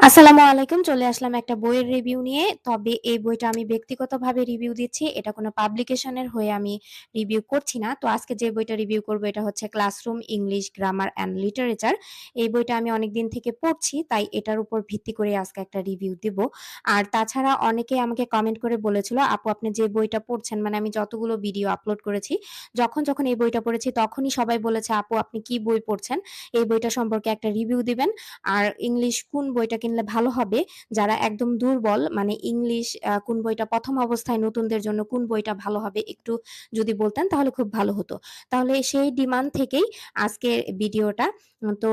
আসসালামু আলাইকুম। চলে আসলাম একটা বইয়ের রিভিউ নিয়ে। তবে এই বইটা আমি ব্যক্তিগতভাবে রিভিউ দিচ্ছি। এটা কোনো পাবলিকেশনের হয়ে আমি রিভিউ করছি না। তো আজকে যে বইটা রিভিউ করব এটা হচ্ছে classroom English grammar and literature. এই বইটা আমি অনেকদিন থেকে পড়ছি। তাই এটার উপর ভিত্তি করে আজকে একটা রিভিউ দিব। আর তাছাড়া অনেকেই আমাকে কমেন্ট করে বলেছিল, "আপু আপনি যে বইটা পড়ছেন" মানে আমি যতগুলো ভিডিও আপলোড করেছি, যখন, যখন এই বইটা পড়েছি তখনই সবাই বলেছে, "আপু আপনি কি বই পড়ছেন? এই বইটা সম্পর্কে একটা রিভিউ দিবেন।" আর ইংলিশ কোন বইটা কিনলে ভালো হবে? যারা একদম দুর্বল মানে ইংলিশ কোন বইটা ১ম অবস্থায় নতুনদের জন্য কোন বইটা ভালো হবে একটু যদি বলতেন তাহলে খুব ভালো হতো। তাহলে সেই ডিমান্ড থেকেই আজকের ভিডিওটা। তো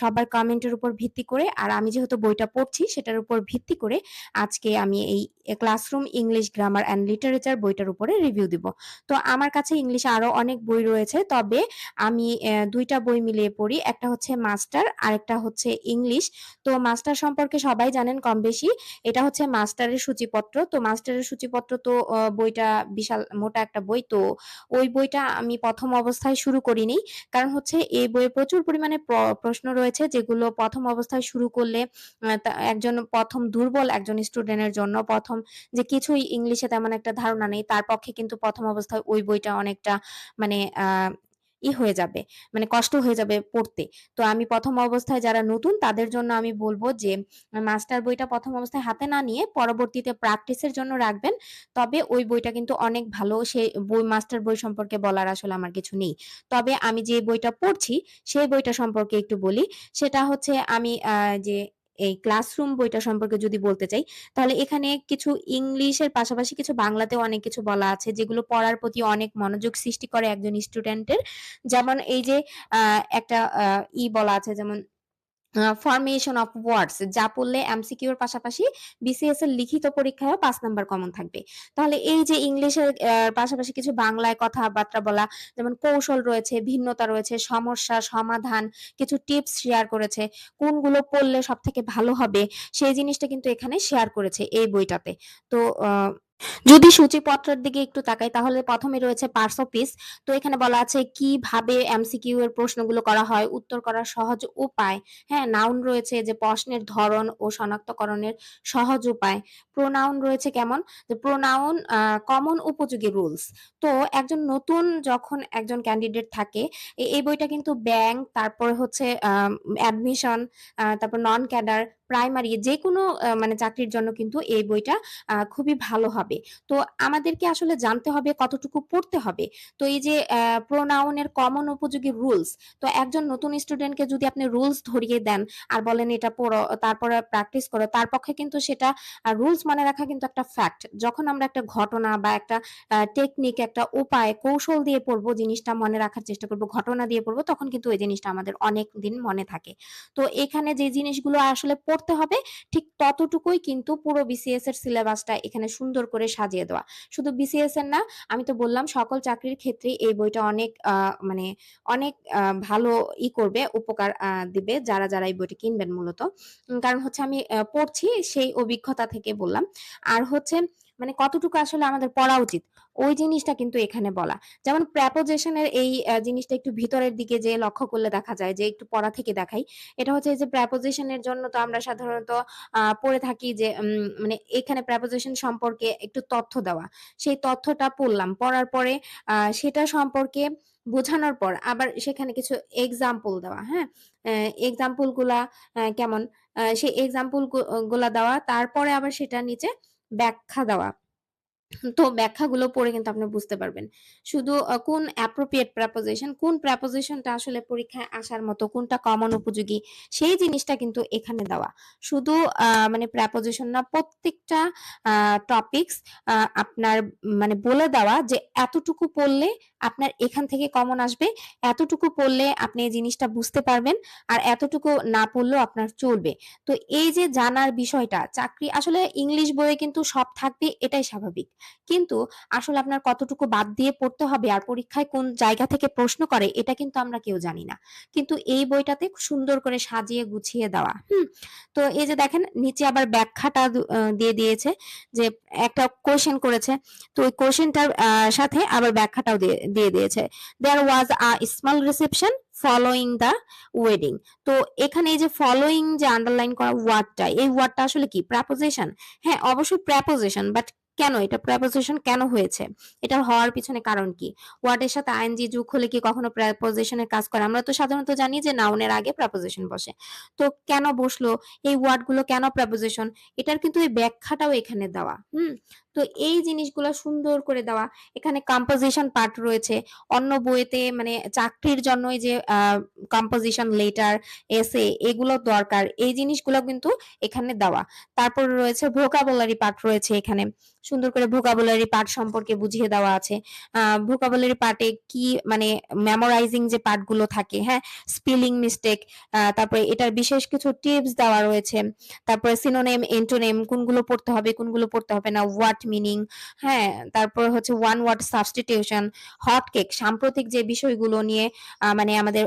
সবার কমেন্টের উপর ভিত্তি করে, আর আমি যেহেতু বইটা পড়ছি সেটার উপর ভিত্তি করে আজকে আমি এই classroom English grammar and literature বইটার উপরে রিভিউ দিব। তো আমার কাছে ইংলিশে আরও অনেক বই রয়েছে। তবে আমি ২ বই মিলিয়ে পড়ি। একটা হচ্ছে মাস্টার আর একটা হচ্ছে ইংলিশ। তো মাস্টার সম্পর্কে সবাই জানেন কম বেশি এটা হচ্ছে মাস্টারের সূচিপত্র। তো মাস্টারের সূচিপত্র তো বইটা বিশাল, মোটা একটা বই। তো ওই বইটা আমি প্রথম অবস্থায় শুরু করিনি। কারণ হচ্ছে এই বইয়ে প্রচুর পরিমাণে প্রশ্ন রয়েছে যেগুলো প্রথম অবস্থায় শুরু করলে একজন প্রথম দুর্বল একজন স্টুডেন্টের জন্য প্রথম যে কিছুই ইংলিশে তেমন একটা ধারণা নেই তার পক্ষে কিন্তু প্রথম অবস্থায় ওই বইটা অনেকটা মানে ই হয়ে যাবে। মানে কষ্ট হয়ে যাবে পড়তে। তো আমি প্রথম অবস্থায় যারা নতুন, তাদের জন্য আমি বলব যে, মাস্টার বইটা প্রথম অবস্থায় হাতে না নিয়ে পরবর্তীতে প্র্যাকটিসের জন্য রাখবেন। তবে ওই বইটা কিন্তু অনেক ভালো। সে বই, মাস্টার বই সম্পর্কে বলার আসলে আমার কিছু নেই। তবে আমি যে বইটা পড়ছি, সেই বইটা সম্পর্কে একটু বলি। সেটা হচ্ছে আমি যে এই ক্লাসরুম বইটা সম্পর্কে যদি বলতে চাই, তাহলে এখানে কিছু ইংলিশের পাশাপাশি কিছু বাংলাতে অনেক কিছু বলা আছে যেগুলো পড়ার প্রতি অনেক মনোযোগ সৃষ্টি করে একজন স্টুডেন্টের। যেমন এই যে একটা ই বলা আছে যেমন ফরমেশন অফ ওয়ার্ডস যা পড়লে এমসিকিউ এর পাশাপাশি বিসিএস এর লিখিত পরীক্ষায়ও পাঁচ নাম্বার কমন থাকবে। তাহলে এই যে ইংলিশের পাশাপাশি কিছু বাংলায় কথাবার্তা বলা যেমন কৌশল রয়েছে, ভিন্নতা রয়েছে, সমস্যা, সমাধান, কিছু টিপস শেয়ার করেছে। কোনগুলো পড়লে সবথেকে ভালো হবে সেই জিনিসটা কিন্তু এখানে শেয়ার করেছে এই বইটাতে। তো যদি সূচিপত্রের দিকে একটু তাকাই তাহলে প্রথমে রয়েছে পার্স অফ স্পিচ। তো এখানে বলা আছে কীভাবে এমসিকিউ এর প্রশ্নগুলো করা হয়, উত্তর করার সহজ উপায়, হ্যাঁ? নাউন রয়েছে যে প্রশ্নের ধরন ও শনাক্তকরণের সহজ উপায়। প্রোনাউন রয়েছে কেমন? যে প্রোনাউন কমন উপযোগী রুলস। তো একজন নতুন যখন একজন ক্যান্ডিডেট থাকে এই বইটা কিন্তু ব্যাংক তারপরে হচ্ছে অ্যাডমিশন তারপর নন ক্যাডার, প্রাইমারি যেকোনো আ মানে চাকরির জন্য কিন্তু এই বইটা খুবই ভালো হবে। তো আমাদেরকে আসলে জানতে হবে কতটুকু পড়তে হবে। তো এই যে অ্যা প্রোনাউন কমন উপযোগী রুলস, তো একজন নতুন স্টুডেন্টকে যদি আপনি রুলস ধরিয়ে দেন আর বলেন এটা পড়ো, তারপরে প্র্যাকটিস করো, তার পক্ষে কিন্তু সেটা রুলস মনে রাখা কিন্তু একটা ফ্যাক্ট। যখন আমরা একটা ঘটনা বা একটা টেকনিক, একটা উপায়, কৌশল দিয়ে পড়ব, জিনিসটা মনে রাখার চেষ্টা করব, ঘটনা দিয়ে পড়ব, তখন কিন্তু ওই জিনিসটা আমাদের অনেক দিন মনে থাকে। তো এখানে যে জিনিসগুলো আসলে পড়তে হবে ঠিক ততটুকুই কিন্তু পুরো বিসিএস এর সিলেবাসটা এখানে সুন্দর করে সাজিয়ে দেওয়া। শুধু বিসিএস এর না, আমি তো বললাম সকল চাকরির ক্ষেত্রে এই বইটা অনেক মানে অনেক ভালো ই করবে, উপকার দিবে যারা, যারা এই বইটি কিনবেন মূলত। কারণ হচ্ছে আমি পড়ছি সেই অভিজ্ঞতা থেকে বললাম। আর হচ্ছে মানে কতটুকু আসলে আমাদের পড়া উচিত, ওই জিনিসটা কিন্তু এখানে বলা। যেমন প্রেপোজিশন এর এই জিনিসটা একটু ভিতরের দিকে যেয়ে লক্ষ্য করলে দেখা যায় যে একটু পড়া থেকে দেখাই। এটা হচ্ছে যে প্রেপোজিশন এর জন্য তো আমরা সাধারণত পড়ে থাকি যে মানে এখানে প্রেপোজিশন সম্পর্কে একটু তথ্য দেওয়া। সেই তথ্যটা পড়লাম। পড়ার পরে সেটা সম্পর্কে বোঝানোর পর আবার সেখানে কিছু এক্সাম্পল দেওয়া, হ্যাঁ? এক্সাম্পলগুলা কেমন? সেই এক্সাম্পলগুলা দেওয়া। তারপরে আবার সেটার নিচে ব্যাখ্যা দেওয়া। তো ব্যাখ্যাগুলো পড়ে কিন্তু আপনি বুঝতে পারবেন। শুধু কোন appropriate preposition কোন preposition আসলে পরীক্ষায় আসার মতো, কোনটা কমন উপযোগী, সেই জিনিসটা কিন্তু এখানে দেওয়া। শুধু মানে preposition না প্রত্যেকটা টপিকস আপনার মানে বলে দেওয়া যে এতটুকু পড়লে আপনার এখান থেকে কমন আসবে, এতটুকু পড়লে আপনি এই জিনিসটা বুঝতে পারবেন, আর এতটুকু না পড়লেও আপনার চলবে। তো এই যে জানার বিষয়টা চাকরি আসলে ইংলিশ বইয়ে কিন্তু সব থাকবে এটাই স্বাভাবিক। কিন্তু আসলে আপনার কতটুকু বাদ দিয়ে পড়তে হবে আর পরীক্ষায় কোন জায়গা থেকে প্রশ্ন করে এটা কিন্তু আমরা কেউ জানি না। কিন্তু এই বইটাতে সুন্দর করে সাজিয়ে গুছিয়ে দেওয়া। হুম? তো এই যে দেখেন নিচে আবার ব্যাখ্যাটা দিয়ে দিয়েছে যে একটা কোয়েশ্চেন করেছে। তো ওই কোয়েশ্চেনটার আ সাথে আবার ব্যাখ্যাটাও দিয়ে দিয়ে দিয়েছে। "There was a small reception following the wedding তো এখানে এই যে ফলোয়িং যে আন্ডারলাইন করা ওয়ার্ডটা, এই ওয়ার্ডটা আসলে কি? প্রেপোজিশন? হ্যাঁ, অবশ্যই প্রেপোজিশন বাট কেন? এটা প্রেপোজিশন কেন হয়েছে? এটা হওয়ার পিছনে কারণ কি? ওয়ার্ডের সাথে আইএনজি যোগ হলে কি কখনো প্রেপোজিশন এর কাজ করে? আমরা তো সাধারণত জানি যে নাউনের আগে প্রেপোজিশন বসে। তো কেন বসল? এই ওয়ার্ডগুলো কেন প্রেপোজিশন? এটার কিন্তু এই ব্যাখ্যাটাও এখানে দেওয়া। হুম? তো এই জিনিসগুলা সুন্দর করে দেওয়া। এখানে কম্পোজিশন পার্ট রয়েছে। অন্য বইতে মানে চাকরির জন্য এই যে কম্পোজিশন লেটার, এসে এগুলো দরকার। এই জিনিসগুলো কিন্তু এখানে দেওয়া। তারপর রয়েছে ভোকাবুলারি পার্ট রয়েছে এখানে। সুন্দর করে ভোকাবুলারি পার্ট সম্পর্কে বুঝিয়ে দেওয়া আছে। ভোকাবুলারি পার্টে কি মানে মেমোরাইজিং যে পার্টগুলো থাকে, হ্যাঁ? স্পেলিং মিস্টেক, তারপরে এটার বিশেষ কিছু টিপস দেওয়া রয়েছে। তারপরে সিনোনেম এন্টোনেম কোনগুলো পড়তে হবে, কোনগুলো পড়তে হবে না, হোয়াট মিনিং, হ্যাঁ? তারপর হচ্ছে one word substitution, hot cake সাম্প্রতিক যে বিষয়গুলো নিয়ে মানে আমাদের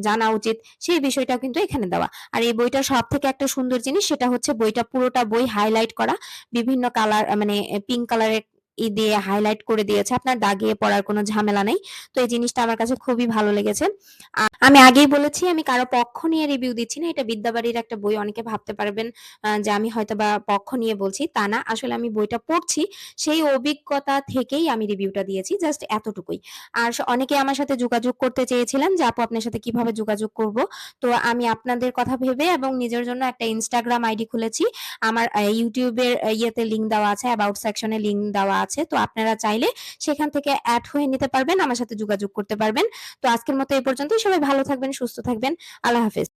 জানা উচিত, সেই বিষয়টাও কিন্তু এখানে দেওয়া। আর এই বইটা সব থেকে একটা সুন্দর জিনিস, সেটা হচ্ছে বইটা পুরোটা বই হাইলাইট করা। বিভিন্ন কালার মানে পিঙ্ক কালারের ই দিয়ে হাইলাইট করে দিয়েছে। আপনার দাগিয়ে পড়ার কোনো ঝামেলা নাই। তো এই জিনিসটা আমার কাছে খুবই ভালো লেগেছে। আমি আগেই বলেছি আমি কারও পক্ষ নিয়ে রিভিউ দিচ্ছি না। এটা বিদ্যাবাড়ির একটা বই। অনেকে ভাবতে পারবেন যে আমি হয়তো বা পক্ষ নিয়ে বলছি। তা না। আসলে আমি বইটা পড়ছি। সেই অভিজ্ঞতা থেকেই আমি রিভিউটা দিয়েছি। জাস্ট এতটুকুই। আর অনেকে আমার সাথে যোগাযোগ করতে চেয়েছিলেন যে আপু আপনার সাথে কীভাবে যোগাযোগ করব? তো আমি আপনাদের কথা ভেবে এবং নিজের জন্য একটা ইনস্টাগ্রাম আইডি খুলেছি। আমার ইউটিউবের ইয়েতে লিঙ্ক দেওয়া আছে, অ্যাবাউট সেকশনে লিঙ্ক দেওয়া আছে। তো আপনারা চাইলে সেখান থেকে অ্যাড হয়ে নিতে পারবেন। আমার সাথে যোগাযোগ করতে পারবেন। তো আজকের মতো এই পর্যন্তই। সবাই ভালো থাকবেন, সুস্থ থাকবেন। আল্লাহ হাফেজ।